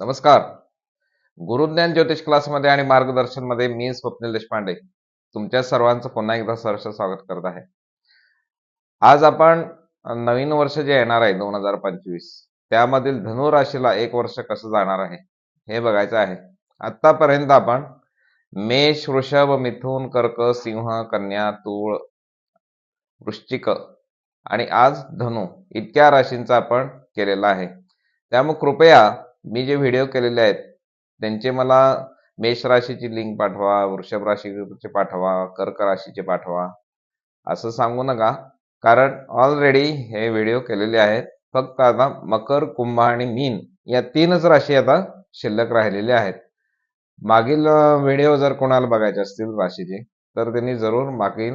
नमस्कार. गुरुज्ञान ज्योतिष क्लासमध्ये आणि मार्गदर्शनमध्ये मी स्वप्नील देशपांडे. तुमच्या सर्वांचं पुन्हा एकदा सहर्ष स्वागत करत आहे. आज आपण नवीन वर्ष जे येणार आहे दोन हजार पंचवीस त्यामधील धनु राशीला एक वर्ष कसं जाणार आहे हे बघायचं आहे. आतापर्यंत आपण मेष वृषभ मिथुन कर्क सिंह कन्या तूळ वृश्चिक आणि आज धनु इतक्या राशींचा आपण केलेला आहे. त्यामुळे कृपया मी जे व्हिडिओ केलेले आहेत त्यांचे मला मेष राशीची लिंक पाठवा वृषभ राशीचे पाठवा कर्क राशीचे पाठवा असं सांगू नका. कारण ऑलरेडी हे व्हिडिओ केलेले आहेत. फक्त आता मकर कुंभ आणि मीन या तीनच राशी आता शिल्लक राहिलेल्या आहेत. मागील व्हिडिओ जर कोणाला बघायचे असतील राशीचे तर त्यांनी जरूर मागील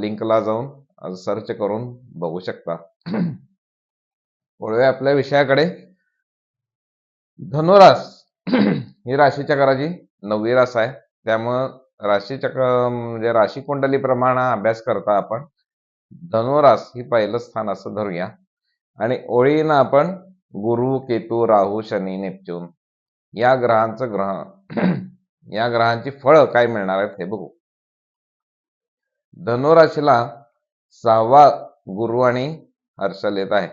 लिंकला जाऊन सर्च करून बघू शकता. वळूया आपल्या विषयाकडे. धनुरास. ही राशीच्या घराची नववी रास आहे. त्यामुळं राशीच्या म्हणजे राशी कुंडली प्रमाणे अभ्यास करता आपण धनुरास ही पहिलं स्थान असं धरूया. आणि ओळीनं आपण गुरु केतू राहू शनी नेपच्यून या ग्रहांचं ग्रह या ग्रहांची फळं काय मिळणार आहेत हे बघू. धनुराशीला सहावा गुरु आणि हर्षल येत आहे.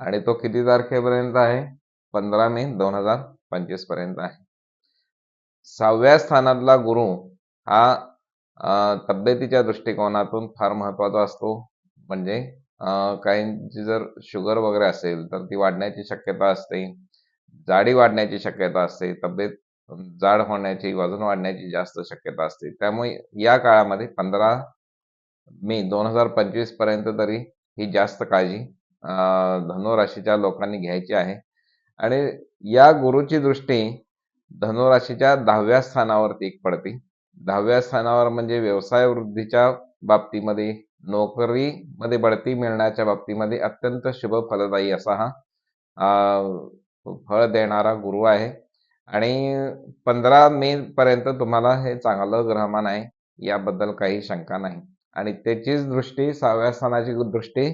आणि तो किती तारखेपर्यंत आहे? पंधरा मे दोन हजार पंचवीसपर्यंत आहे. सहाव्या स्थानातला गुरु हा तब्येतीच्या दृष्टिकोनातून फार महत्त्वाचा असतो. म्हणजे काहींची जर शुगर वगैरे असेल तर ती वाढण्याची शक्यता असते. जाडी वाढण्याची शक्यता असते. तब्येत जाड होण्याची वजन वाढण्याची जास्त शक्यता असते. त्यामुळे या काळामध्ये पंधरा मे दोन हजार पंचवीसपर्यंत तरी ही जास्त काळजी धनुराशीच्या लोकांनी घ्यायची आहे. आणि या गुरुची दृष्टी धनुराशीच्या दहाव्या स्थानावरती एक पडते. दहाव्या स्थानावर म्हणजे व्यवसाय वृद्धीच्या बाबतीमध्ये नोकरीमध्ये बढती मिळण्याच्या बाबतीमध्ये अत्यंत शुभ फलदायी असा हा फळ देणारा गुरु आहे. आणि पंधरा मे पर्यंत तुम्हाला हे चांगलं ग्रहमान आहे याबद्दल काही शंका नाही. आणि त्याचीच दृष्टी सहाव्या स्थानाची दृष्टी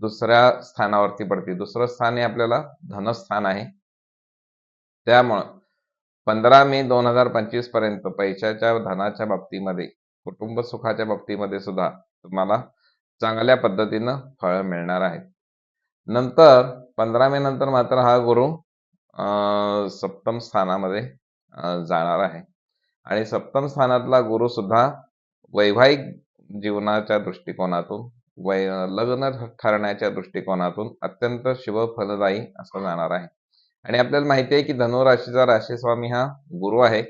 दुसऱ्या स्थानावरती पडते. दुसरं स्थान हे आपल्याला धनस्थान आहे. त्यामुळं पंधरा मे दोन हजार पंचवीसपर्यंत पैशाच्या धनाच्या बाबतीमध्ये कुटुंब सुखाच्या बाबतीमध्ये सुद्धा तुम्हाला चांगल्या पद्धतीनं फळ मिळणार आहे नंतर पंधरा मे नंतर मात्र हा गुरु सप्तम स्थानामध्ये जाणार आहे. आणि सप्तम स्थानातला गुरु सुद्धा वैवाहिक जीवनाच्या दृष्टिकोनातून वय लग्न ठरण्याच्या दृष्टिकोनातून अत्यंत शुभ फलदायी असं जाणार आहे. आणि आपल्याला माहिती आहे की धनुराशीचा राशीस्वामी हा गुरु आहे.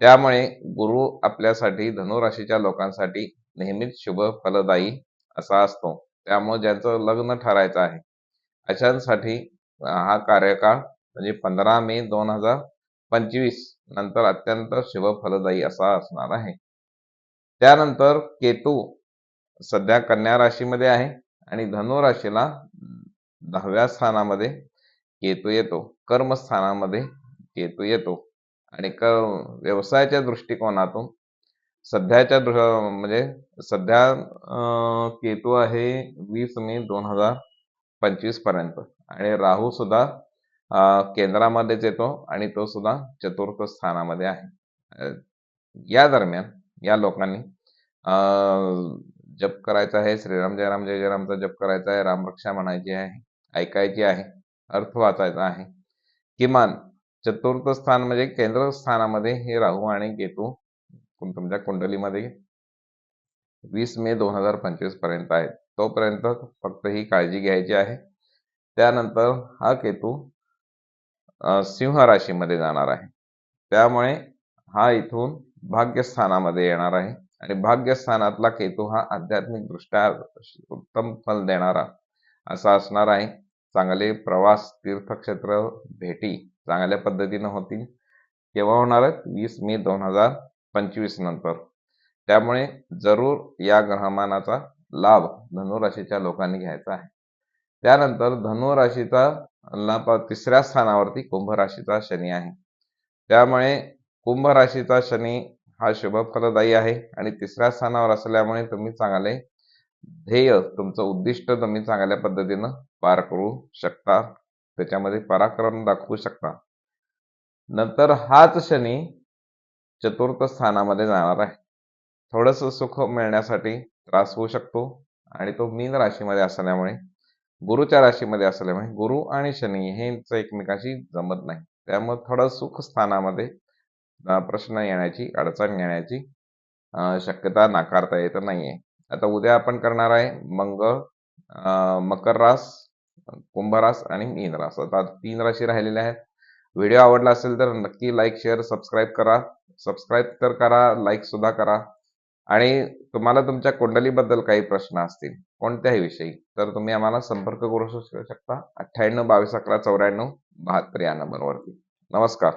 त्यामुळे गुरु आपल्यासाठी धनुराशीच्या लोकांसाठी नेहमीच शुभ फलदायी असा असतो. त्यामुळे ज्यांचं लग्न ठरायचं आहे अशांसाठी हा कार्यकाळ म्हणजे पंधरा मे दोन हजार पंचवीस नंतर अत्यंत शुभ फलदायी असा असणार आहे. त्यानंतर केतू सध्या कन्या राशीमध्ये आहे आणि धनु राशीला दहाव्या स्थानामध्ये केतू येतो कर्मस्थानामध्ये केतू येतो. आणि क व्यवसायाच्या दृष्टिकोनातून सध्याच्या म्हणजे सध्या केतू आहे वीस मे दोन हजार पंचवीसपर्यंत. आणि राहू सुद्धा केंद्रामध्येच येतो आणि तो सुद्धा चतुर्थ स्थानामध्ये आहे. या दरम्यान या लोकांनी जप करायचा आहे श्रीराम जयराम जय जयरामचा जप करायचा आहे रामरक्षा म्हणायची आहे ऐकायची आहे अर्थ वाचायचा आहे. किमान चतुर्थ स्थान म्हणजे केंद्र स्थानामध्ये हे राहू आणि केतू तुमच्या कुंडलीमध्ये वीस मे दोन हजार पंचवीसपर्यंत आहेत. तोपर्यंत फक्त ही काळजी घ्यायची आहे. त्यानंतर हा केतू सिंह राशीमध्ये जाणार आहे. त्यामुळे हा इथून भाग्यस्थानामध्ये येणार आहे. आणि भाग्यस्थानातला केतू हा आध्यात्मिक दृष्ट्या उत्तम फल देणारा असा असणार आहे. चांगले प्रवास तीर्थक्षेत्र भेटी चांगल्या पद्धतीनं होतील. केव्हा होणार आहेत? वीस मे दोन हजार पंचवीस नंतर. त्यामुळे जरूर या ग्रहमानाचा लाभ धनुराशीच्या लोकांनी घ्यायचा आहे. त्यानंतर धनुराशीचा तिसऱ्या स्थानावरती कुंभ राशीचा शनी आहे. त्यामुळे कुंभ राशीचा शनी हा शुभ फलदायी आहे आणि तिसऱ्या स्थानावर असल्यामुळे तुम्ही चांगले ध्येय तुमचं उद्दिष्ट तुम्ही चांगल्या पद्धतीनं पार करू शकता. त्याच्यामध्ये पराक्रम दाखवू शकता. नंतर हाच शनी चतुर्थ स्थानामध्ये जाणार आहे. थोडस सुख मिळण्यासाठी त्रास होऊ शकतो आणि तो मीन राशीमध्ये असल्यामुळे गुरुच्या राशीमध्ये असल्यामुळे गुरु आणि शनी हे एकमेकाशी जमत नाही. त्यामुळे थोडं सुख स्थानामध्ये प्रश्न येण्याची अडचण येण्याची शक्यता नाकारता येत नाहीये. आता उद्या आपण करणार आहे मंगळ मकर रास कुंभरास आणि मीन रास. आता तीन राशी राहिलेल्या आहेत. व्हिडिओ आवडला असेल तर नक्की लाईक शेअर सबस्क्राईब करा. सबस्क्राईब तर करा लाईक सुद्धा करा. आणि तुम्हाला तुमच्या कुंडलीबद्दल काही प्रश्न असतील कोणत्याही विषयी तर तुम्ही आम्हाला संपर्क करू शकता. अठ्ठ्याण्णव बावीस अकरा चौऱ्याण्णव बहात्तर या नंबरवरती. नमस्कार.